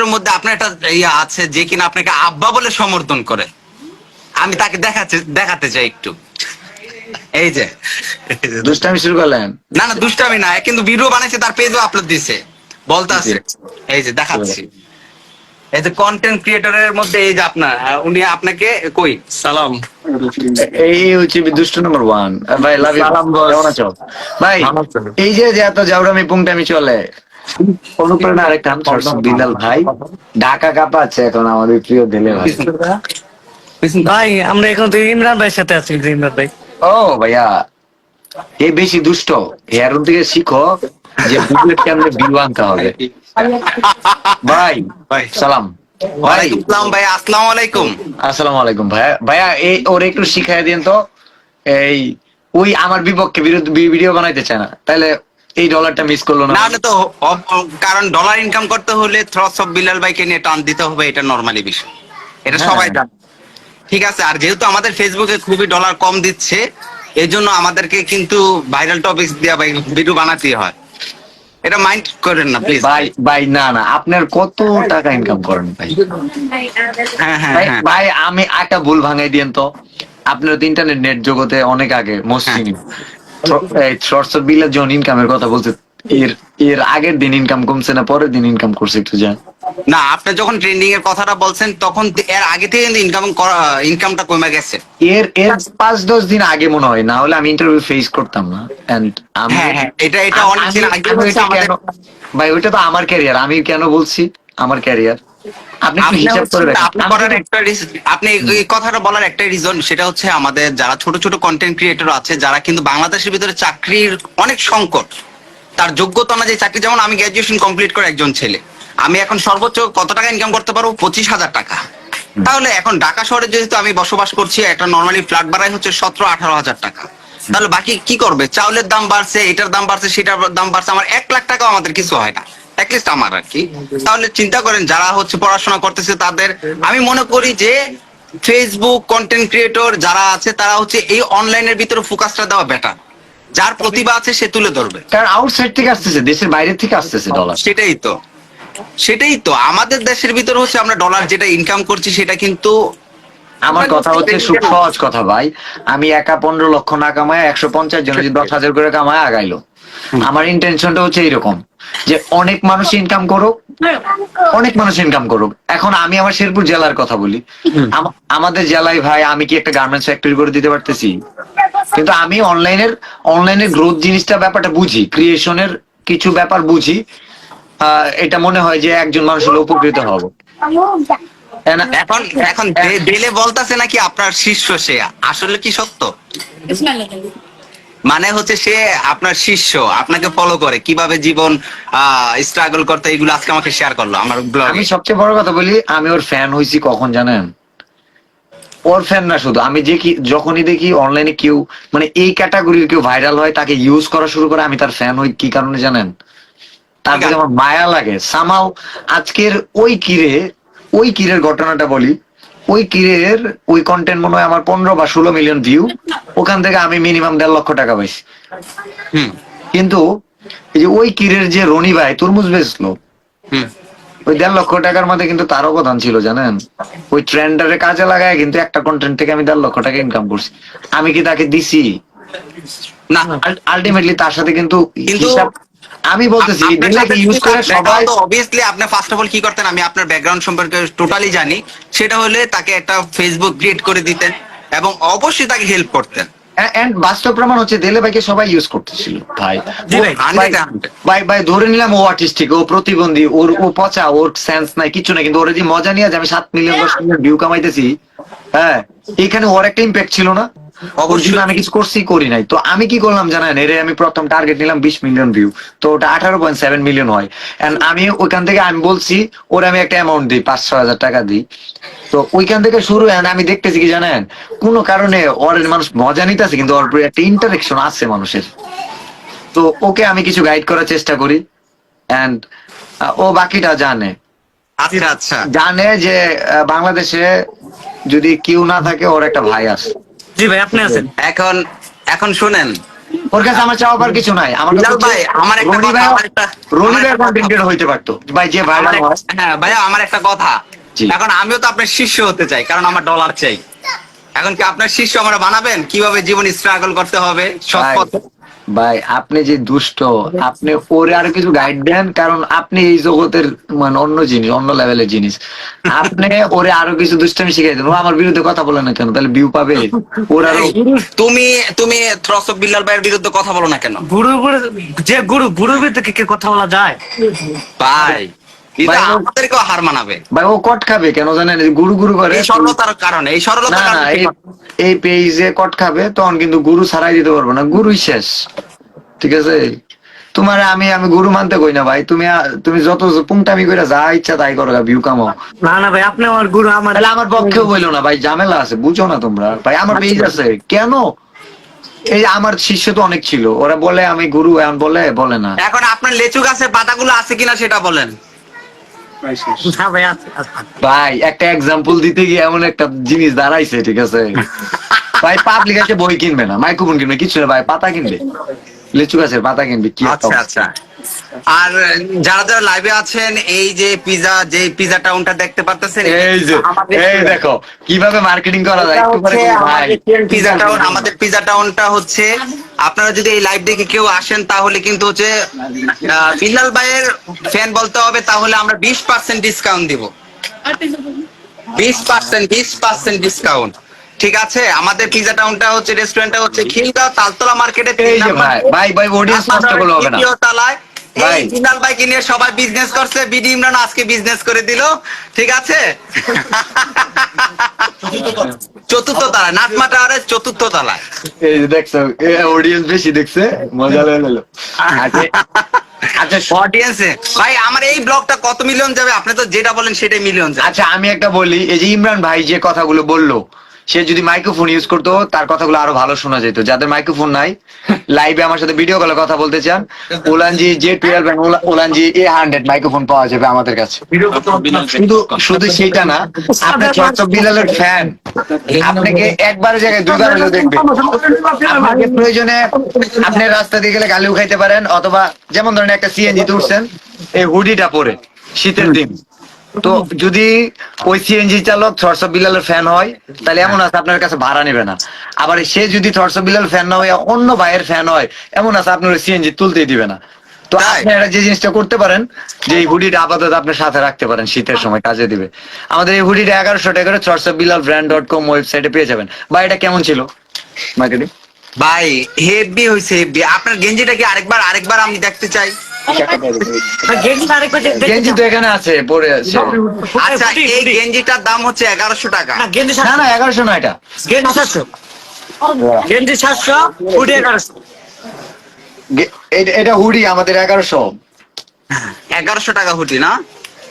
ক্রিয়েটরের মধ্যে আপনার একটা ইয়ে আছে যে কিনা আপনাকে আব্বা বলে সমর্থন করে। আমি তাকে দেখাতে দেখাতে চাই একটু। এই যে। দুষ্টামি শুরু করলেন। না না দুষ্টামি না কিন্তু ভিডিও বানাইছে তার পেজও আপলোড দিছে। বলতে আছে এই যে দেখাচ্ছি। এই যে কন্টেন্ট ক্রিয়েটরের মধ্যে এই যে আপনার উনি আপনাকে কই? সালাম। এই হচ্ছে দুষ্ট নম্বর ওয়ান ভাই লাভ ইউ সালাম। কেমন আছো? ভাই এই যে যে এত জাউরামি পুংটামি চলে অনুপ্রেরণা আরেকটা সরসব বিল্লাল ভাই ঢাকা কাঁপাচ্ছে এখন আমাদের প্রিয় দিলে ভাই। ভাই? আমরা এখন তো ইমরান ভাইয়ের সাথে আছি ইমরান ভাই। ও ভাইয়া এ বেশি দুষ্ট। এর থেকে শিখো যে বুকলেট কেমনে ভিউ আনতে হবে। ভাই ভাই। সালাম। ভাই আসসালাম ভাই আসসালামু আলাইকুম। আসসালামু আলাইকুম ভাইয়া ভাইয়া এই ওর একটু শিখাই দিন তো। এই ওই আমার বিপক্ষে বিরুদ্ধে ভিডিও বানাইতে চায় না। তাহলে এই ডলারটা মিস করল না। না তো কারণ ডলার ইনকাম করতে হলে থ্রস অফ বিলাল ভাইকে নিয়ে টান দিতে হবে এটা নর্মালি বিষয়। এটা হ্যাঁ। সবাই জানে। ঠিক আছে আর যেহেতু আমাদের ফেসবুকে খুবই ডলার কম দিচ্ছে এই জন্য আমাদেরকে কিন্তু ভাইরাল টপিক দেওয়া ভাই ভিডিও বানাতে হয়। এটা মাইন্ড করেন না প্লিজ ভাই ভাই না না আপনার কত টাকা ইনকাম করেন ভাই? হ্যাঁ ভাই হ্যাঁ। ভাই আমি একটা ভুল ভাঙাই দিয়েন তো। আপনার তো ইন্টারনেট নেট জগতে অনেক আগে মসৃণ। শর্টস বিলের যখন ইনকামের কথা বলছে এর এর আগের দিন ইনকাম কমছে না পরের দিন ইনকাম করছে একটু জান না আপনি যখন ট্রেন্ডিং এর কথাটা বলছেন তখন এর আগে থেকে কিন্তু ইনকাম ইনকামটা কমে গেছে। এর এর পাঁচ দশ দিন আগে মনে হয় না হলে আমি ইন্টারভিউ ফেস করতাম না। এন্ড আমি হ্যাঁ, হ্যাঁ, এটা- এটা অনেক দিন আগে ভাই ওইটা তো আমার ক্যারিয়ার আমি কেন বলছি? আমার ক্যারিয়ার আপনি হিসাব করার একটা এই- কথাটা বলার একটা রিজন সেটা হচ্ছে আমাদের যারা ছোট ছোট কন্টেন্ট ক্রিয়েটর আছে যারা কিন্তু বাংলাদেশের ভিতরে চাকরির অনেক সংকট। তার যোগ্যতা অনুযায়ী চাকরি যেমন আমি গ্রাজুয়েশন কমপ্লিট করে একজন ছেলে। আমি এখন সর্বোচ্চ কত টাকা ইনকাম করতে পারব? পঁচিশ হাজার টাকা। তাহলে এখন ঢাকা শহরে যেহেতু আমি বসবাস করছি একটা নর্মালি ফ্ল্যাট ভাড়াই হচ্ছে সতেরো আঠারো হাজার টাকা। তাহলে বাকি কি করবে? চাউলের দাম বাড়ছে এটার দাম বাড়ছে সেটার দাম বাড়ছে আমার এক লাখ টাকাও আমাদের কিছু হয় না। অ্যাটলিস্ট আমার আর কি। তাহলে চিন্তা করেন যারা হচ্ছে পড়াশোনা করতেছে তাদের। আমি মনে করি যে ফেসবুক কন্টেন্ট ক্রিয়েটর যারা আছে তারা হচ্ছে এই অনলাইনের ভিতরে ফোকাসটা দেওয়া বেটার যার প্রতিভা আছে সে তুলে ধরবে। কারণ আউটসাইড থেকে আসতেছে দেশের বাইরে থেকে আসতেছে ডলার সেটাই তো। সেটাই তো। আমাদের দেশের ভিতরে হচ্ছে আমরা ডলার যেটা ইনকাম করছি সেটা কিন্তু আমার কথা হচ্ছে খুব সহজ কথা ভাই। আমি একা পনেরো লক্ষ না কামায় একশো পঞ্চাশ জন দশ হাজার করে কামায় আগাইলো। আমার ইন্টেনশনটা হচ্ছে এইরকম। যে অনেক মানুষ ইনকাম করুক অনেক মানুষ ইনকাম করুক। এখন আমি আমার শেরপুর জেলার কথা বলি। আমাদের জেলায় ভাই আমি কি একটা গার্মেন্টস ফ্যাক্টরি করে দিতে পারতেছি? কিন্তু আমি অনলাইনের অনলাইনের গ্রোথ জিনিসটা ব্যাপারটা বুঝি ক্রিয়েশনের কিছু ব্যাপার বুঝি। আহ, এটা মনে হয় যে একজন মানুষ হলে উপকৃত হব। এখন এখন দিলে বলতাছে নাকি আপনার শিষ্য সে? আসলে কি সত্য? মানে হচ্ছে সে আপনার শিষ্য আপনাকে ফলো করে কীভাবে জীবন স্ট্রাগল করতে এগুলো আজকে আমাকে শেয়ার করল আমার আমি সবচেয়ে বড় কথা বলি আমি ওর ফ্যান হয়েছি কখন জানেন? ওর ফ্যান না শুধু আমি যে কি যখনই দেখি অনলাইনে কেউ মানে এই ক্যাটাগরির কেউ ভাইরাল হয় তাকে ইউজ করা শুরু করে আমি তার ফ্যান হই কি কারণে জানেন? তার আমার মায়া লাগে। সামাও আজকের ওই কিরে ওই কিরের ঘটনাটা বলি ওই কিরের ওই কন্টেন্ট মনে হয় আমার পনেরো বা ষোলো মিলিয়ন ভিউ ওখান থেকে আমি মিনিমাম দেড় লক্ষ টাকা পাইছি। কিন্তু এই যে ওই কিরের যে রনি ভাই তরমুজ বেচলো হুম। ওই দেড় লক্ষ টাকার মধ্যে কিন্তু তার অবদান ছিল জানেন? ওই ট্রেন্ডারে কাজে লাগায় কিন্তু একটা কন্টেন্ট থেকে আমি দেড় লক্ষ টাকা ইনকাম করছি। আমি কি তাকে দিছি? না। আলটিমেটলি তার সাথে কিন্তু কিন্তু হিসাব আমি বলতেছি আপনার দিলে ইউজ করে সবাই অবভিয়াসলি আপনি ফার্স্ট অফ অল কি করতেন আমি আপনার ব্যাকগ্রাউন্ড সম্পর্কে টোটালি জানি। সেটা হলে তাকে একটা ফেসবুক ক্রিয়েট করে দিতেন এবং অবশ্যই তাকে হেল্প করতেন। এন্ড বাস্তব প্রমাণ হচ্ছে দেলে ভাইকে সবাই ইউজ করতেছিল। ভাই ভাই, ভাই- 100 ভাই ভাই ধরে নিলাম ও আর্টিস্টিক ও প্রতিবন্ধী ওর ও পচা ওর সেন্স নাই কিছু নাই কিন্তু ওর যে মজা নিয়ে যে আমি সাত মিলিয়ন দশ মিলিয়ন ভিউ কামাইতেছি হ্যাঁ এখানে ওর একটা ইম্প্যাক্ট ছিল না। জন্য আমি কিছু করছি করি নাই। তো আমি কি করলাম জানেন? এর আমি প্রথম টার্গেট নিলাম বিশ মিলিয়ন ভিউ তো ওটা আঠারো পয়েন্ট সেভেন মিলিয়ন হয়। এন্ড আমি ওইখান থেকে আমি বলছি ওর আমি একটা অ্যামাউন্ট দিই পাঁচ ছ হাজার টাকা দিই। তো ওইখান থেকে শুরু and আমি দেখতেছি কি জানেন? কোনো কারণে ওর মানুষ মজা নিতেছে কিন্তু ওর একটা ইন্টারেকশন আছে মানুষের। তো ওকে আমি কিছু গাইড করার চেষ্টা করি। এন্ড ও বাকিটা জানে। আচ্ছা আচ্ছা। জানে যে বাংলাদেশে যদি কেউ না থাকে ওর একটা ভাই আছে। জি ভাই আপনি আছেন? এখন এখন শুনেন। ওর কাছে আমার চাওয়ার কিছু নাই। আমার কাছে ভাই, আমার একটা কথা, আমার একটা- রনি ভাই কন্টেন্টেড হইতে পারতো। ভাই যে এক- হয় ভাইয়া আমার একটা কথা। এখন আমিও তো আপনার শিষ্য হতে চাই কারণ আমার ডলার চাই। এখন কি আপনার শিষ্য আমরা বানাবেন? কীভাবে জীবন স্ট্রাগল করতে হবে? সৎ ভাই, পথে ভাই আপনি যে দুষ্ট আপনি ওরে আরও কিছু গাইড দেন কারণ আপনি এই জগতের মানে অন্য জিনিস অন্য লেভেলের জিনিস। আপনি ওরে আরও কিছু দুষ্টামি শিখাই দেন। ও আমার বিরুদ্ধে কথা বলে না কেন? তাহলে বিউ পাবে। ওর আরও তুমি তুমি থ্রস অফ বিল্লাল ভাইয়ের বিরুদ্ধে কথা বলো না কেন? গুরু গুরু যে গুরু গুরুর বিরুদ্ধে কি কথা বলা যায়? ভাই আমাদেরকেও হার মানাবে। ভাই ও কট খাবে কেন জানেন? গুরু গুরু করে এই সরলতার কারণে এই না সরলতার না কারণে এই এই পেজে কট খাবে তখন কিন্তু গুরু ছাড়াই দিতে পারব না। গুরুই শেষ। ঠিক আছে? তোমার আমি আমি গুরু মানতে কই না ভাই? তুমি তুমি যত পুংটামি করে যা ইচ্ছা তাই করো ভিউ কামাও না না ভাই আপনি আমার গুরু আমার তাহলে আমার পক্ষেও বলল না ভাই ঝামেলা আছে বুঝো না তোমরা। ভাই আমার পেজ আছে। কেন? এই আমার শিষ্য তো অনেক ছিল। ওরা বলে আমি গুরু এখন বলে বলে না। এখন আপনার লেচু গাছের পাতাগুলো আছে কিনা সেটা বলেন। ভাই আছে, আছে। ভাই একটা এক্সাম্পল দিতে গিয়ে এমন একটা জিনিস দাঁড়াইছে ঠিক আছে? ভাই পাবলিক আছে বই কিনবে না মাইক্রোফোন কিনবে কিছু না ভাই পাতা কিনবে। লিচু গাছের পাতা কিনবে কি আচ্ছা আচ্ছা। আর যারা যারা লাইভে আছেন এই যে পিজা যে পিজা টাউনটা দেখতে পারতেছেন এই যে এই দেখো কীভাবে মার্কেটিং করা যায় একটু পরে ভাই পিজা টাউন আমাদের পিজা টাউনটা হচ্ছে আপনারা যদি এই লাইভ দেখে কেউ আসেন তাহলে কিন্তু হচ্ছে বিল্লাল ভাইয়ের ফ্যান বলতে হবে তাহলে আমরা বিশ পার্সেন্ট ডিসকাউন্ট দিব। বিশ পার্সেন্ট বিশ পার্সেন্ট ডিসকাউন্ট ঠিক আছে? আমাদের পিজা টাউনটা হচ্ছে রেস্টুরেন্টটা হচ্ছে খিলগাঁও তালতলা মার্কেটে ভাই ভাই ভাই অডিয়েন্স নষ্ট করলে হবে না। তালায় ভাই। বিল্লাল ভাইকে নিয়ে সবাই বিজনেস করছে বিডি ইমরান আজকে বিজনেস করে দিল ঠিক আছে? চতুর্থ তলায় নাটমা টাওয়ারের চতুর্থ তলায়। এই দেখছ অডিয়েন্স বেশি দেখছে মজা লেগে গেল আচ্ছা আচ্ছা অডিয়েন্সে ভাই আমার এই ব্লগটা কত মিলিয়ন যাবে? আপনি তো যেটা বলেন সেটাই মিলিয়ন যাবে। আচ্ছা আমি একটা বলি এই যে ইমরান ভাই যে কথাগুলো বলল সে যদি মাইক্রোফোন ইউজ করতো তার কথাগুলো আরও ভালো শোনা যেত। যাদের মাইক্রোফোন নাই লাইভে আমার সাথে ভিডিও কলে কথা বলতে চান Ulanzi J twelve Ulanzi A hundred microphone পাওয়া যাবে আমাদের কাছে। শুধু শুধু সেটা না আপনি চর্চক বিলালের ফ্যান আপনাকে একবার জায়গায় দুইবার হলেও দেখবে। আপনাকে প্রয়োজনে আপনি রাস্তা দিয়ে গেলে গালিও খাইতে পারেন অথবা যেমন ধরেন একটা সিএনজি উঠছেন এই হুডিটা পরে শীতের দিন। তো যদি ওই সিএনজি চালক থরস বিলালের ফ্যান হয় তাহলে এমন আছে আপনার কাছে ভাড়া নেবে না। আবার সে যদি থরস বিলাল ফ্যান না হয় অন্য ভাইয়ের ফ্যান হয় এমন আছে আপনার সিএনজি তুলতেই দিবে না। তো তাই? আপনারা যে জিনিসটা করতে পারেন যে এই হুডিটা আপাতত আপনার সাথে রাখতে পারেন শীতের সময় কাজে দিবে। আমাদের এই হুডিটা এগারোশো টাকা করে Thors Bilal brand dot com ওয়েবসাইটে পেয়ে যাবেন। বা এটা কেমন ছিল? মার্কেটিং ভাই হেভি হয়েছে হেভি আপনার গেঞ্জিটা কি আরেকবার আরেকবার আমি দেখতে চাই? ভাই, গেঞ্জিটা আরেকবার দেখ- দেখতে গেঞ্জি তো এখানে আছে পরে আছে। আচ্ছা এই গেঞ্জিটার দাম হচ্ছে এগারোশো টাকা। না, গেঞ্জি না এগারোশো না এটা। গেঞ্জি সাতশো। গেঞ্জি সাতশো ফুটি এগারোশো। এটা- এটা হুডি আমাদের এগারোশো। এগারোশো টাকা হুটি না?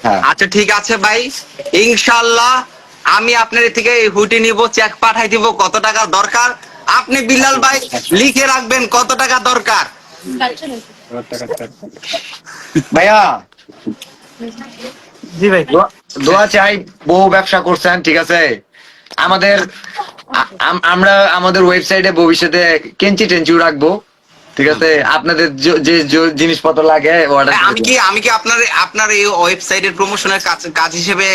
হ্যাঁ। আচ্ছা ঠিক আছে ভাই। ইনশাল্লাহ আমি আপনার থেকে এই হুটি নিব চেক পাঠাই দিব কত টাকা দরকার। আপনি বিল্লাল ভাই লিখে রাখবেন কত টাকা দরকার? ভাইয়া। জি ভাই। দোয়া- চাই বহু ব্যবসা করছেন ঠিক আছে? আমাদের আমরা আমাদের ওয়েবসাইটে ভবিষ্যতে কেঞ্চি টেঞ্চিও রাখব ঠিক আছে? আপনাদের যে যে জিনিসপত্র লাগে হ্যাঁ, আমি কি আমি কি আপনার আপনার এই ওয়েবসাইটের প্রমোশনের কাজ কাজ হিসেবে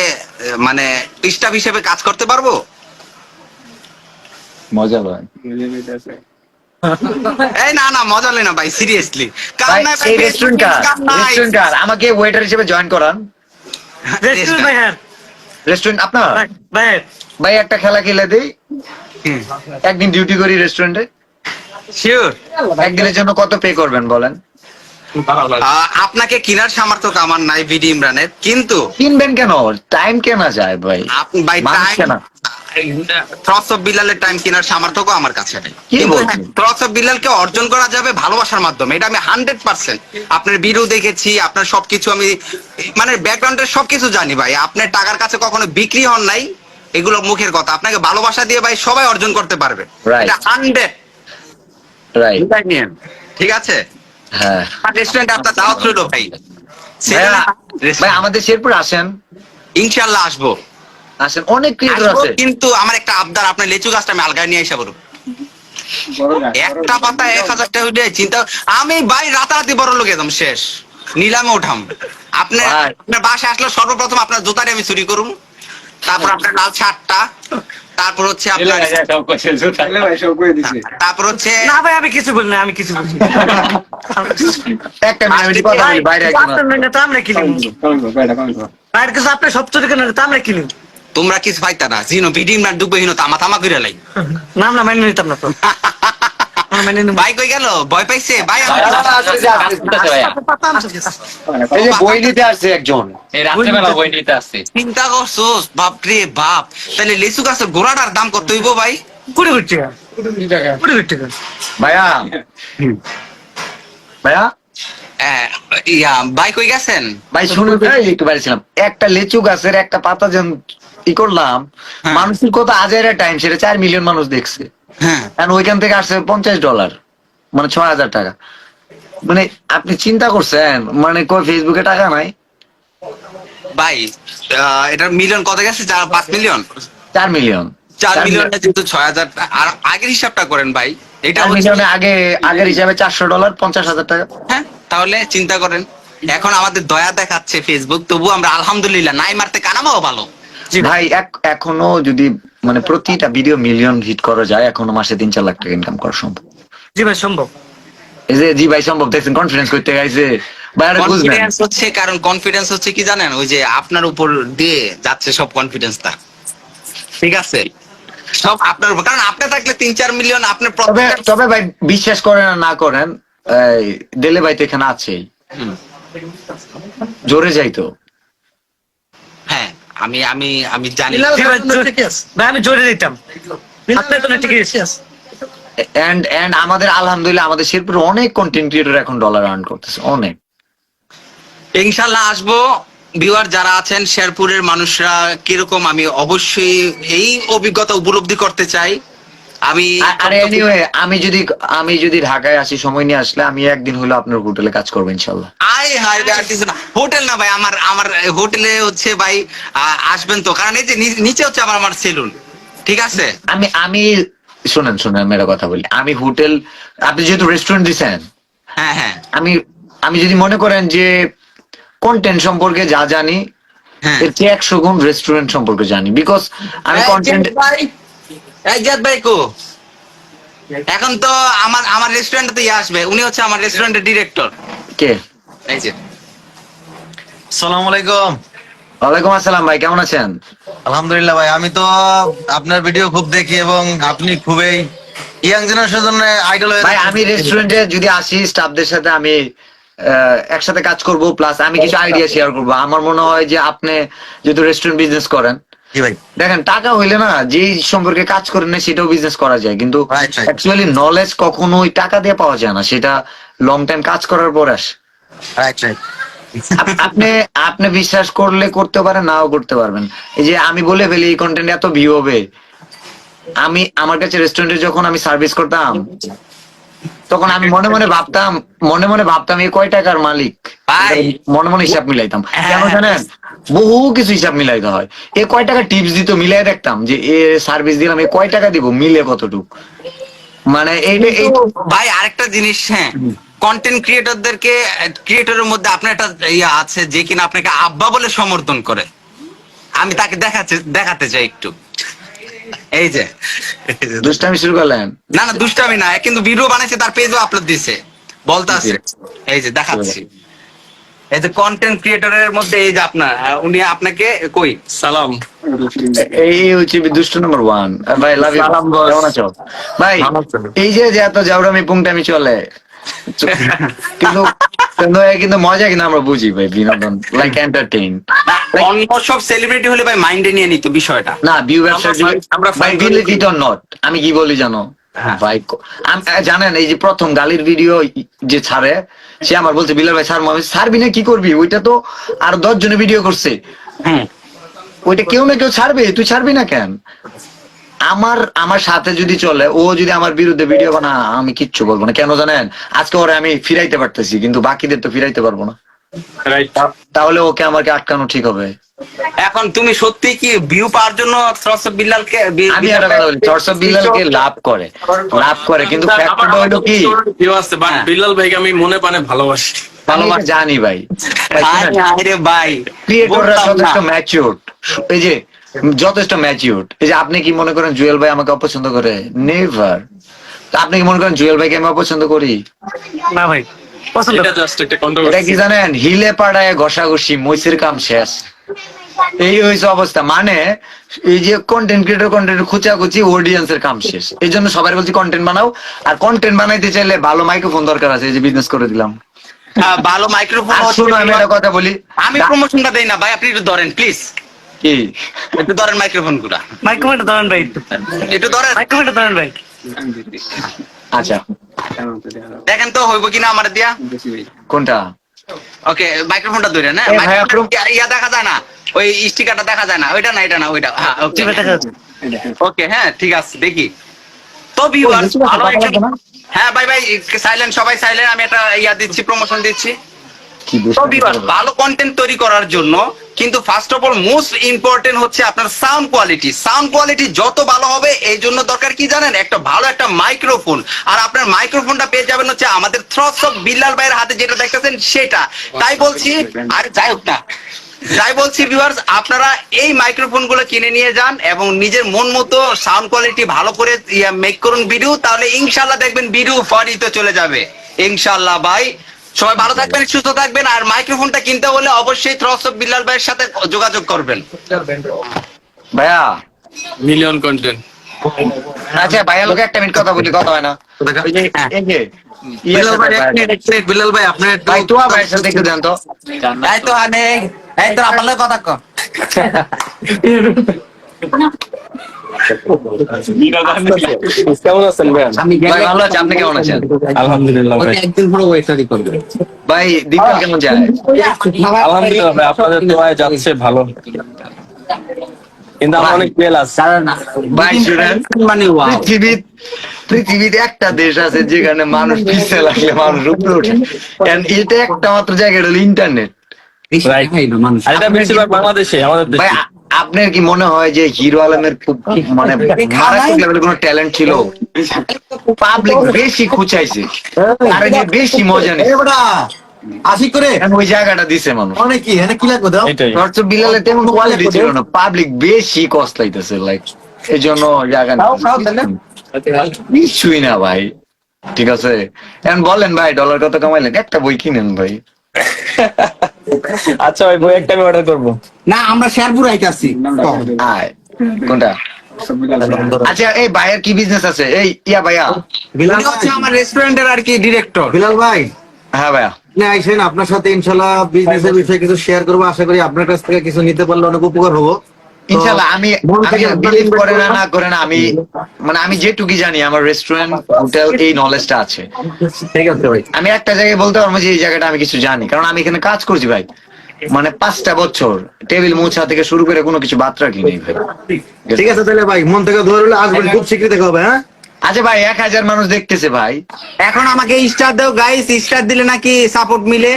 মানে স্টাফ হিসেবে কাজ করতে পারব। মজা লয় এই না না মজা না ভাই সিরিয়াসলি ভাই এই রেস্টুরেন্ট কার? রেস্টুরেন্ট কার? আমাকে ওয়েটার হিসেবে জয়েন করান। রেস্টুরেন্ট ভাই হ্যাঁ। রেস্টুরেন্ট আপনার? ভাই, ভাই। ভাই একটা খেলা খেলে দেই। একদিন ডিউটি করি রেস্টুরেন্টে শিওর একদিনের জন্য কত পে করবেন বলেন? আপনাকে কেনার সামর্থ্য আমার নাই বিডি ইমরানের কিন্তু কিনবেন কেন? টাইম কেনা যায় ভাই। মানুষ টাইম কেনা। থ্রস অফ বিলালের টাইম কেনার আমার কাছে নেই। কি কিন্তু বলছেন? থ্রস অফ বিলালকে অর্জন করা যাবে ভালোবাসার মাধ্যমে এটা আমি হান্ড্রেড পার্সেন্ট আপনার ভিডিও দেখেছি আপনার সবকিছু আমি মানে ব্যাকগ্রাউন্ডের সবকিছু জানি ভাই। আপনার টাকার কাছে কখনো বিক্রি হন নাই এগুলো মুখের কথা। আপনাকে ভালোবাসা দিয়ে ভাই সবাই অর্জন করতে পারবে। এটা হান্ড্রেড ঠিক আছে? হ্যাঁ। রেস্টুরেন্ট আপনার দাওয়াত রইল ভাই। ভাই আমাদের শেরপুর আসেন। ইনশাল্লাহ আসব। আসেন অনেক ক্রিয়েটর আছে। কিন্তু আমার একটা আবদার আপনার লেচু গাছটা আমি আলগায় নিয়ে এসে একটা পাতা এক হাজার টাকা উঠে চিন্তা আমি ভাই রাতারাতি বড় লোক একদম শেষ। নিলামে উঠাম। আপনার। আপনার বাসায় আসলে সর্বপ্রথম আপনার জুতারে আমি চুরি করুন তারপর আপনার লাল শার্টটা। তারপর হচ্ছে আপনার তারপর হচ্ছে না ভাই আমি কিছু বলি না আমি কিছু বলি। একটা মিনিট আমরা কিনি বাইরের কাছে আপনি সব চুরি কেন তো আমরা কিনি তোমরা কিছু পাইতা না জিনো বিডিম না ডুবে হিনো তামা তামা করে লাই। নাম না মেনে নিতাম না ভাই কই গেল? ভয় পাইছে? ভাই ভাই, আসতে দে, আসতে দে। এই যে বই নিতে আসছে একজন। বই নিতে আসছে। চিন্তা করছোস? বাপ রে বাপ। তাহলে লিচু গাছের গোড়াটার দাম কত হইব ভাই? কুড়ি কোটি টাকা। কুড়ি কোটি টাকা। ভাইয়া। ভাইয়া। ইয়া ভাই কই গেছেন? ভাই শুনুন এই একটু বাইরে একটা লিচু গাছের একটা পাতা যেন ই করলাম হ্যাঁ। মানুষের কত আজের টাইম সেটা চার মিলিয়ন মানুষ দেখছে। হ্যাঁ। ওইখান থেকে আসছে পঞ্চাশ ডলার মানে ছয় হাজার টাকা। মানে আপনি চিন্তা করছেন মানে কই ফেসবুকে টাকা নাই? ভাই এটার মিলিয়ন কত গেছে? চার পাঁচ মিলিয়ন চার মিলিয়ন চার মিলিয়নে কিন্তু ছয় হাজার আর আগের হিসাবটা করেন ভাই এটা মিলিয়নে আগে আগের হিসাবে চারশো ডলার পঞ্চাশ হাজার টাকা। হ্যাঁ তাহলে চিন্তা করেন। এখন আমাদের দয়া দেখাচ্ছে ফেসবুক তবু আমরা আলহামদুলিল্লাহ নাই মারতে কানামাও ভালো। ভাই। এখনও যদি মানে প্রতিটা ভিডিও মিলিয়ন হিট করা যায় এখনও মাসে তিন চার লাখ টাকা ইনকাম করা সম্ভব। জি ভাই সম্ভব। এই যে জি ভাই সম্ভব। দেখছেন কনফিডেন্স করতে গাইছে কনফিডেন্স হচ্ছে কারণ কনফিডেন্স হচ্ছে কি জানেন? ওই যে আপনার উপর দিয়ে যাচ্ছে সব কনফিডেন্সটা ঠিক আছে? সব আপনার কারণ আপনি থাকলে তিন চার মিলিয়ন আপনার তবে তবে ভাই বিশ্বাস করেন আর না করেন এই, দেলে ভাই তো এখানে আছেই। হুম, জোরে যাইতো হ্যাঁ আমি আমি আমি জানি। ভাই, আমি জোরে দিতাম। আপনার জন্য ঠিকই আছে এন্ড এন্ড আমাদের আলহামদুলিল্লাহ আমাদের শেরপুরে অনেক কন্টেন্ট ক্রিয়েটর এখন ডলার আর্ন করতেছে অনেক। ইনশাল্লাহ আসব। ভিউয়ার যারা আছেন শেরপুরের মানুষরা কীরকম আমি অবশ্যই এই অভিজ্ঞতা উপলব্ধি করতে চাই। আমি আর- এনিওয়ে আমি যদি আমি যদি ঢাকায় আসি সময় নিয়ে আসলে আমি একদিন হলো আপনার হোটেলে কাজ করব আর কিছু না। হোটেল না ভাই আমার আমার হোটেলে হচ্ছে ভাই আসবেন তো। কারণ এই যে নিচে হচ্ছে আবার আমার সেলুন। ঠিক আছে? আমি আমি শোনেন শোনেন আমি একটা কথা বলি। আমি হোটেল আপনি যেহেতু রেস্টুরেন্ট দিচ্ছেন হ্যাঁ হ্যাঁ। আমি আমি যদি মনে করেন যে কন্টেন্ট সম্পর্কে যা জানি হ্যাঁ। এর চেয়ে একশো গুণ রেস্টুরেন্ট সম্পর্কে জানি। বিকজ আমি কন্টেন্ট এই জাদ ভাই কো? এখন তো আমার আমার রেস্টুরেন্টে তো ইয়ে আসবে। উনি হচ্ছে আমার রেস্টুরেন্টের ডিরেক্টর কে? এই যে। সালাম আলাইকুম। ওয়ালাইকুম আসসালাম ভাই কেমন আছেন? আলহামদুলিল্লাহ ভাই আমি তো আপনার ভিডিও খুব দেখি এবং আপনি খুবই ইয়াং জেনারেশনের জন্য আইডল হয়ে ভাই আমি রেস্টুরেন্টে যদি আসি স্টাফদের সাথে আমি আহ, একসাথে কাজ করব প্লাস আমি কিছু আইডিয়া শেয়ার করব। আমার মনে হয় যে আপনি যেহেতু রেস্টুরেন্ট বিজনেস করেন জি ভাই। দেখেন টাকা হইলে না যে সম্পর্কে কাজ করেন না সেটাও বিজনেস করা যায়। কিন্তু. অ্যাকচুয়ালি নলেজ কখনোই টাকা দিয়ে পাওয়া যায় না। সেটা লং টাইম কাজ করার পর আসে। রাইট রাইট আপনি আপনি বিশ্বাস করলে করতে পারেন নাও করতে পারবেন। এই যে আমি বলে ফেলি এই কন্টেন্ট এত ভিউ হবে। আমি আমার কাছে রেস্টুরেন্টে যখন আমি সার্ভিস করতাম তখন আমি মনে মনে ভাবতাম মনে মনে ভাবতাম এই কয় টাকার মালিক। মনে মনে হিসাব মিলাইতাম। কেন। জানেন? বহু কিছু হিসাব মিলাইতে হয়। এ কয় টাকা টিপস দিত মিলাই দেখতাম যে এ সার্ভিস দিলাম এ কয় টাকা দিব মিলে কতটুক? মানে এই ভাই আরেকটা জিনিস হ্যাঁ কন্টেন্ট ক্রিয়েটরদেরকে ক্রিয়েটরের মধ্যে আপনার একটা ইয়ে আছে যে কিনা আপনাকে আব্বা বলে সমর্থন করে। আমি তাকে দেখাতে দেখাতে চাই একটু। এই যে। দুষ্টামি শুরু করলেন? না না দুষ্টামি না কিন্তু ভিডিও বানাইছে তার পেজও আপলোড দিছে। বলতে আছে এই যে দেখাচ্ছি। এই যে কন্টেন্ট ক্রিয়েটরের মধ্যে এই যে আপনার উনি আপনাকে কই? সালাম। এই হচ্ছে দুষ্ট নম্বর ওয়ান ভাই লাভ ইউ। কেমন আছো? ভাই এই যে যে এত জাউরামি পুংটামি চলে। কিন্তু কিন্তু মজা কিন্তু আমরা বুঝি ভাই বিনোদন লাইক এন্টারটেইন অন্য সব সেলিব্রিটি হলে ভাই মাইন্ডে নিয়ে নিত বিষয়টা। না বিউ ব্যবসা আমরা ভাই নট আমি কি বলি জানো? হ্যাঁ। ভাই আহ, জানেন এই যে প্রথম গালির ভিডিও যে ছাড়ে সে আমার বলছে বিলাল ভাই ছাড়বো ছাড়বি না কি করবি? ওইটা তো আর দশ জনে ভিডিও করছে। ওইটা কেউ না কেউ ছাড়বে তুই ছাড়বি না কেন? আমার আমার সাথে যদি চলে ও যদি আমার বিরুদ্ধে ভিডিও বানা আমি কিচ্ছু বলব না। কেন জানেন? আজকে ওরে আমি ফিরাইতে পারতেছি কিন্তু বাকিদের তো ফিরাইতে পারব না। তাহলে ওকে আমাকে আটকানো ঠিক হবে। এখন তুমি সত্যি কি ভিউ পাওয়ার জন্য থ্রস বিল্লালকে বি- আমি একটা কথা বলি চর্চা বিল্লালকে লাভ করে লাভ করে কিন্তু ফ্যাক্টরটা হলো কি? ভিউ আছে বাট বিল্লাল ভাইকে আমি মনে পানে ভালোবাসি। এটা জানি ভাই। হায় হায় ভাই ক্রিয়েটররা যথেষ্ট ম্যাচিউর এই যে যথেষ্ট ম্যাচিউর এই যে আপনি কি মনে করেন জুয়েল ভাই আমাকে অপছন্দ করে? নেভার আপনি কি মনে করেন জুয়েল ভাইকে আমি অপছন্দ করি? না ভাই। এটা জাস্ট একটা এটা কি জানেন? হিলে পাড়ায় ঘষাঘষি মৈসের কাম শেষ। এই হয়েছে অবস্থা। মানে এই যে কন্টেন্ট ক্রিয়েটর কন্টেন্ট খুচাখুচি অডিয়েন্স এর কাম শেষ। এই জন্য সবাই বলছি কন্টেন্ট বানাও। আর কন্টেন্ট বানাইতে চাইলে ভালো মাইক্রোফোন দরকার আছে এই যে বিজনেস করে দিলাম। হ্যাঁ, ভালো মাইক্রোফোন শুনো আমি একটা কথা বলি। আমি প্রমোশনটা দেই না ভাই আপনি একটু ধরেন প্লিজ কি? একটু ধরেন মাইক্রোফোনগুলা। মাইক্রোফোনটা ধরেন ভাই একটু। একটু ধরেন। মাইক্রোফোনটা ধরেন ভাই। আচ্ছা। দেখেন তো হইব কিনা আমার দিয়া কোনটা ওকে মাইক্রোফোনটা ধরে না ইয়া দেখা যায় না ওই স্টিকারটা দেখা যায় না ওইটা না এটা না ওইটা হ্যাঁ ওকে দেখা যাচ্ছে। ওকে হ্যাঁ ঠিক আছে দেখি তো ভিউয়ার্স হ্যাঁ ভাই ভাই সাইলেন্ট সবাই সাইলেন্ট আমি একটা ইয়া দিচ্ছি প্রমোশন দিচ্ছি ভালো কন্টেন্ট তৈরি করার জন্য কিন্তু first of all most important হচ্ছে আপনার সাউন্ড কোয়ালিটি সাউন্ড কোয়ালিটি যত ভালো হবে এই জন্য দরকার কি জানেন? একটা ভালো একটা মাইক্রোফোন আর আপনার মাইক্রোফোনটা পেয়ে যাবেন হচ্ছে আমাদের থ্রস অফ বিল্লাল ভাইয়ের হাতে যেটা দেখতেছেন সেটা। তাই বলছি আর যাই হোক না। যাই বলছি ভিউয়ার্স আপনারা এই মাইক্রোফোনগুলো কিনে নিয়ে যান এবং নিজের মন মতো সাউন্ড কোয়ালিটি ভালো করে মেক করুন ভিডিও তাহলে ইনশাল্লাহ দেখবেন ভিডিও ফারিতে চলে যাবে। ইনশাল্লাহ ভাই। সবাই ভালো থাকবেন সুস্থ থাকবেন আর মাইক্রোফোনটা কিনতে হলে অবশ্যই থ্রস অফ বিল্লাল ভাইয়ের সাথে যোগাযোগ করবেন। ভাইয়া? মিলিয়ন কন্টেন্ট আচ্ছা ভাইয়া লোকে একটা মিনিট কথা বলি কথা হয় না। বিলাল ভাই সাথে এক মিনিট, এক মিনিট, বিলাল ভাই আপনার ভাই তোয়া ভাইয়ের সাথে একটু দেন তো। এই তো আনে এই তো আপনার কথা কম কেমন আছেন ভাই ভাই ভালো আছে আপনি কেমন আছেন আলহামদুলিল্লাহ ভাই। একদিন পুরো ওয়েটারই করবে ভাই দিনকাল কেমন যায়? আলহামদুলিল্লাহ ভাই আপনাদের দোয়ায় যাচ্ছে ভালো। কিন্তু আমার অনেক আছে। ভাই মানে পৃথিবীর পৃথিবীতে একটা দেশ আছে যেখানে মানুষ পিছিয়ে লাগলে মানুষ উপরে ওঠে। এটা একটা মাত্র জায়গা হলো ইন্টারনেট এটা বেশিরভাগ বাংলাদেশে আমাদের দেশে। আপনার কি মনে হয় যে হিরো আলমের খুব মানে মারাত্মক লেভেলের কোনো ট্যালেন্ট ছিল? পাবলিক বেশি খুঁচাইছে। আর যে বেশি মজা নেই আসি করে। ওই জায়গাটা দিছে মানুষ? অনেক কি এখানে কি লাগবে দাও বিলালে তেমন কোয়ালিটি ছিল না। পাবলিক বেশি কষ্ট লাইতেছে লাইক এই জন্য জায়গা কিছুই না ভাই। ঠিক আছে? এখন বলেন ভাই ডলার কত কামাইলেন? একটা বই কিনেন ভাই। আচ্ছা ভাই বই একটা আমি অর্ডার করব। না আমরা শেরপুর আইতাছি। আসছি কোনটা? আচ্ছা এই ভাইয়ের কি বিজনেস আছে? এই ইয়া ভাইয়া। বিলাল হচ্ছে আমার রেস্টুরেন্টের আর কি ডিরেক্টর বিলাল ভাই। হ্যাঁ ভাইয়া। আইসেন আপনার সাথে ইনশাল্লাহ বিজনেসের বিষয়ে কিছু শেয়ার করব। আশা করি আপনার কাছ থেকে কিছু নিতে পারলে অনেক উপকার হব। তো ইনশাল্লাহ আমি আমি বিলিভ করে না না করে না আমি মানে আমি যেটুকি জানি আমার রেস্টুরেন্ট হোটেল এই নলেজটা আছে। ঠিক আছে ভাই। আমি একটা জায়গায় বলতে পারব যে এই জায়গাটা আমি কিছু জানি কারণ আমি এখানে কাজ করছি ভাই। মানে পাঁচটা বছর টেবিল মোছা থেকে শুরু করে কোনো কিছু বাদ রাখিনি ভাই। ঠিক আছে তাহলে ভাই মন থেকে ধরে হলে আসবেন খুব শীঘ্রই দেখা হবে হ্যাঁ? আচ্ছা ভাই এক হাজার মানুষ দেখতেছে ভাই। এখন আমাকে স্টার দাও গাইস স্টার দিলে নাকি সাপোর্ট মিলে?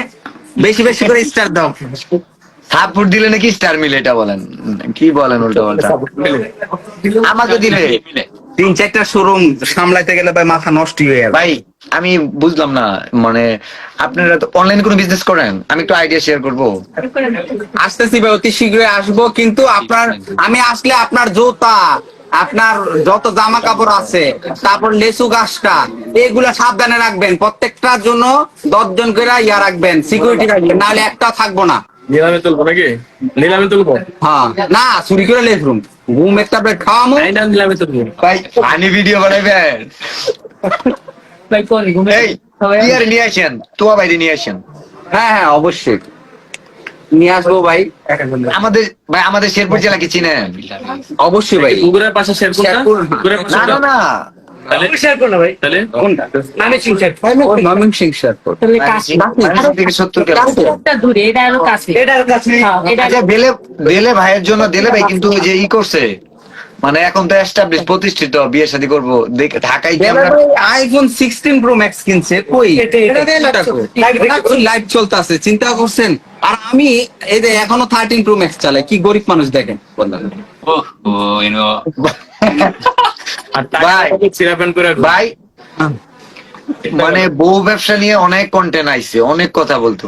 বেশি বেশি করে স্টার দাও। সাপোর্ট দিলে নাকি স্টার মিলে এটা বলেন। কি বলেন উল্টো পাল্টা? আমাকে দিলে। তিন চারটা শোরুম সামলাইতে গেলে ভাই মাথা নষ্ট হয়ে যাবে। ভাই আমি বুঝলাম না মানে আপনারা তো অনলাইন কোনো বিজনেস করেন? আমি একটু আইডিয়া শেয়ার করব। আসতেছি ভাই অতি শীঘ্রই আসব কিন্তু আপনার আমি আসলে আপনার জুতা আপনার যত জামা কাপড় আছে তারপর লেসু গাছটা এগুলা সাবধানে রাখবেন। প্রত্যেকটার জন্য দশজন করে ইয়া রাখবেন সিকিউরিটি রাখবেন নাহলে একটা থাকব না। নিলামে তুলবো নাকি? নিলামে তুলবো? হ্যাঁ। না চুরি করে লেস রুম ট্যাবলেট খাওয়ামো। আইনা নিলামে তুলবো। ভাই ফানি ভিডিও বানাইবেন এই ইয়ার নিয়ে আসেন? তোয়া বাইরে নিয়ে আসেন। হ্যাঁ হ্যাঁ অবশ্যই। নিয়ে আসব ভাই। আমাদের ভাই আমাদের শেরপুর জেলা কি চিনেন? অবশ্যই ভাই। পুকুরের পাশে শেরপুর। না না না। তাহলে শেয়ার না ভাই। তাহলে কোনটা? আমি চিনচার ময়মনসিং শেরপুর বাংলাদেশ থেকে সত্তর কিলোমিটার দূরে এটা আরও কাছে এটার কাছে হ্যাঁ, এটা আচ্ছা দেলে দেলে ভাইয়ের জন্য দেলে ভাই কিন্তু যে ই করছে মানে এখন তো এস্টাবলিশ প্রতিষ্ঠিত বিয়ে শাদী করব। দেখে ঢাকায় কি আমরা আইফোন সিক্সটিন প্রো ম্যাক্স কিনছে কই। লাইভ চলতেছে চিন্তা করছেন? আর আমি এই যে এখনও থার্টিন প্রো ম্যাক্স চালাই কি গরিব মানুষ দেখেন? ও ও ইনো ভাই। টাকা সিরাপেন করে ভাই মানে বউ ব্যবসা নিয়ে অনেক কন্টেন্ট আইছে অনেক কথা বলতো।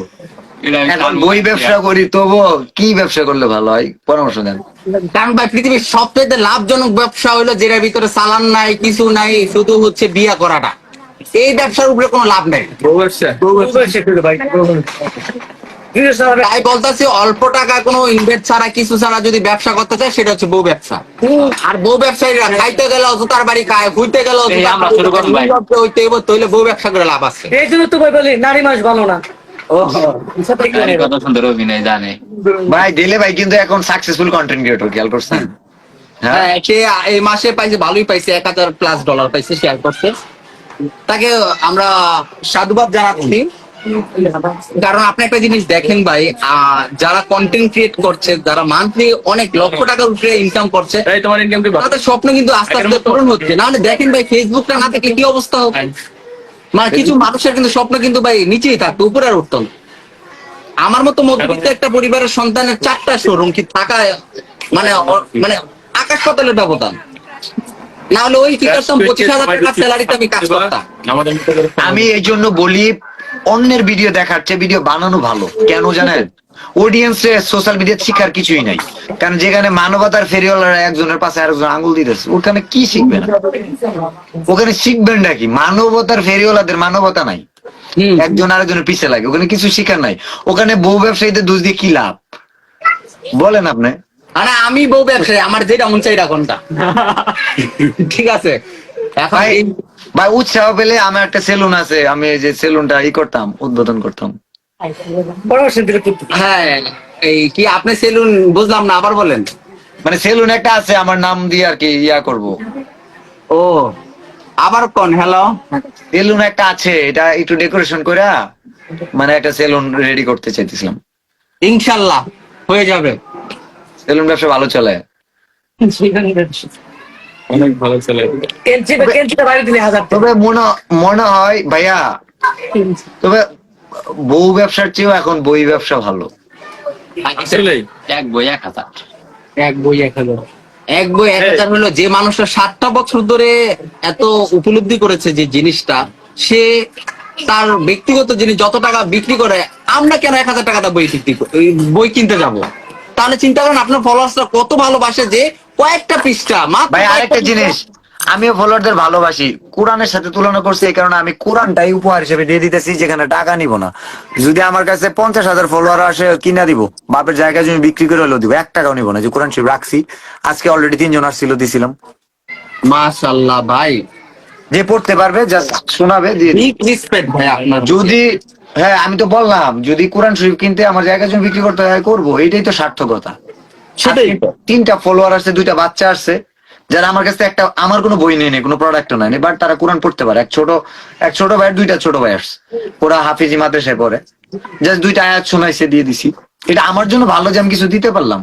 এখন বই ব্যবসা করি তবু কি ব্যবসা করলে ভালো হয়? পরামর্শ দেন। কারণ ভাই পৃথিবীর সবচেয়ে লাভজনক ব্যবসা হলো যেটার ভিতরে চালান নাই কিছু নাই শুধু হচ্ছে বিয়া করাটা। এই ব্যবসার উপরে কোনো লাভ নাই। বউ ব্যবসা? ভাই তাই বলতেছি অল্প টাকা কোনো ইনভেস্ট ছাড়া কিছু ছাড়া যদি ব্যবসা করতে চায় সেটা হচ্ছে বউ ব্যবসা। আর বউ ব্যবসায়ীরা খাইতে গেলে জুতার বাড়ি খায় ঘুরতে গেলে এই আমরা শুরু করলাম ভাই। হইতে হইব তৈলে বউ ব্যবসা করে লাভ আছে। এই জন্য তো ভাই বলি নারী মাস ভালো না। ভাই দিলে ভাই কিন্তু এখন সাকসেসফুল কন্টেন্ট ক্রিয়েটর খেয়াল করছেন? হ্যাঁ। হ্যাঁ সে এই মাসে পাইছে ভালোই পাইছে এক হাজার প্লাস ডলার পাইছে শেয়ার করছে। তাকে আমরা সাধুবাদ জানাচ্ছি। কারণ আপনি একটা জিনিস দেখেন ভাই আহ, যারা কন্টেন্ট ক্রিয়েট করছে যারা মান্থলি অনেক লক্ষ টাকার উপরে ইনকাম করছে তোমার ইনকাম কি তাদের স্বপ্ন কিন্তু আস্তে আস্তে পূরণ হচ্ছে। না হলে দেখেন ভাই ফেসবুকটা না থাকলে কি অবস্থা হবে? মানে কিছু মানুষের কিন্তু স্বপ্ন কিন্তু ভাই নিচেই থাকতো উপরে আর উঠতো আমার মতো মধ্যবিত্ত একটা পরিবারের সন্তানের চারটা শোরুম কি থাকা মানে মানে আকাশ পাতালের ব্যবধান। না হলে ওই কি করতাম? পঁচিশ হাজার টাকার স্যালারিতে আমি কাজ করতাম। আমি এই জন্য বলি অন্যের ভিডিও দেখার চেয়ে ভিডিও বানানো ভালো। কেন জানেন? অডিয়েন্সে সোশ্যাল মিডিয়া শিখার কিছুই নাই। কারণ যেখানে মানবতার ফেরিওয়ালারা একজনের পাশে আরেকজন আঙ্গুল দিতেছে ওখানে কি শিখবেন ওখানে শিখবেন নাকি মানবতার ফেরিওয়ালাদের মানবতা নাই। একজন আরেকজনের পিছে লাগে ওখানে কিছু শিখার নাই। ওখানে বউ ব্যবসায়ীদের দোষ দিয়ে কি লাভ? বলেন আপনি। আরে আমি বউ ব্যবসায়ী আমার যেটা মন চাই কোনটা? ঠিক আছে? এখন ভাই উৎসাহ পেলে আমার একটা সেলুন আছে আমি এই যে সেলুনটা ই করতাম উদ্বোধন করতাম। হ্যাঁ এই কি আপনি সেলুন বুঝলাম না আবার বলেন। মানে সেলুন একটা আছে আমার নাম দিয়ে আর কি ইয়া করব। ও আবার কোন হ্যালো? সেলুন একটা আছে এটা একটু ডেকোরেশন করে মানে একটা সেলুন রেডি করতে চাইতেছিলাম। ইনশাল্লাহ হয়ে যাবে। সেলুন ব্যবসা ভালো চলে। অনেক ভালো ছেলে। টাকা। তবে মনে মনে হয় ভাইয়া তবে বউ ব্যবসার চেয়েও এখন বই ব্যবসা ভালো। এক বই এক হাজার। এক বই এক হাজার। এক বই এক হাজার হলো যে মানুষটা সাতটা বছর ধরে এত উপলব্ধি করেছে যে জিনিসটা সে তার ব্যক্তিগত জিনিস যত টাকা বিক্রি করে আমরা কেন এক হাজার টাকাটা বই বিক্রি কর- বই কিনতে যাব? তাহলে চিন্তা করেন আপনার ফলোয়ার্সরা কত ভালোবাসে যে কয়েকটা পৃষ্ঠা ভাই আরেকটা জিনিস আমিও ফলোয়ারদের ভালোবাসি। কোরআনের সাথে তুলনা করছি এই কারণে আমি কোরআনটাই উপহার হিসেবে দিয়ে দিতেছি যেখানে টাকা নিব না। যদি আমার কাছে পঞ্চাশ হাজার ফলোয়ার আসে কিনা দিব? বাপের জায়গায় জমি বিক্রি করে হলেও দিব। এক টাকাও নিব না যে কোরআন শিব রাখছি। আজকে অলরেডি তিনজন আসছিল দিছিলাম। মাশাল্লাহ ভাই। যে পড়তে পারবে জাস্ট শোনাবে দিয়ে রিসপেক্ট ভাই আপনার যদি হ্যাঁ আমি তো বললাম যদি কোরআন শরীফ কিনতে আমার জায়গা জমি বিক্রি করতে হয় করব। এটাই তো সার্থকতা। সেটাই তিনটা ফলোয়ার আছে দুইটা বাচ্চা আছে যারা আমার কাছে একটা আমার কোনো বই নেই কোনো প্রোডাক্টও নাই বাট তারা কোরআন পড়তে পারে। এক ছোট এক ছোট ভাইয়ের দুইটা ছোট ভাই আসছে ওরা হাফিজি মাদ্রাসায় পড়ে। জাস্ট দুইটা আয়াত শোনাইছে দিয়ে দিছি। এটা আমার জন্য ভালো যে আমি কিছু দিতে পারলাম।